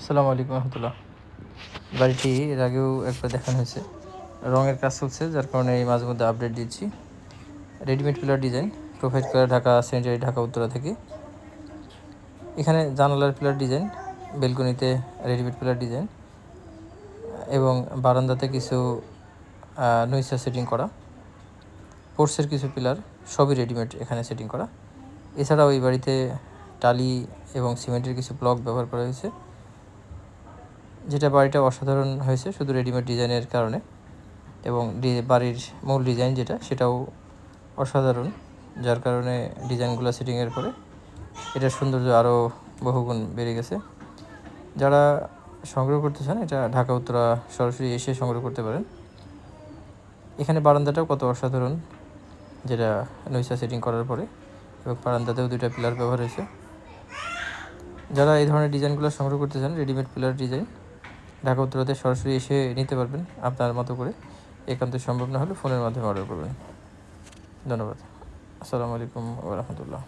আসসালামু আলাইকুম রহমতুল্লাহ। বাড়িটি এর আগেও একবার দেখানো হয়েছে। রঙের কাজ চলছে, যার কারণে এই মাঝে মধ্যে আপডেট দিচ্ছি। রেডিমেড পিলার ডিজাইন প্রোভাইড করে ঢাকা সেন্টারি ঢাকা, উত্তরা থেকে। এখানে জানালার পিলার ডিজাইন বেলকনিতে রেডিমেড পিলার ডিজাইন এবং বারান্দাতে কিছু নইসা সেটিং করা। পোর্সের কিছু পিলার সবই রেডিমেড এখানে সেটিং করা। এছাড়াও এই বাড়িতে টালি এবং সিমেন্টের কিছু ব্লক ব্যবহার করা হয়েছে। যেটা বাড়িটা অসাধারণ হয়েছে, শুধু রেডিমেড ডিজাইনের কারণে এবং বাড়ির মূল ডিজাইন যেটা, সেটাও অসাধারণ, যার কারণে ডিজাইনগুলো সেটিংয়ের পরে এটার সৌন্দর্য আরও বহুগুণ বেড়ে গেছে। যারা সংগ্রহ করতে চান, এটা ঢাকা, উত্তরা সরাসরি এসে সংগ্রহ করতে পারেন। এখানে বারান্দাটাও কত অসাধারণ, যেটা নৈসা সেটিং করার পরে এবং বারান্দাতেও দুইটা পিলার ব্যবহার হয়েছে। যারা এই ধরনের ডিজাইনগুলো সংগ্রহ করতে চান রেডিমেড পিলার ডিজাইন ঢাকা উত্তরাতে সরাসরি এসে নিতে পারবেন আপনার মতো করে। একান্ত সম্ভব না হলে ফোনের মাধ্যমে অর্ডার করবেন। ধন্যবাদ। আসসালামু আলাইকুম রহমতুল্লাহ।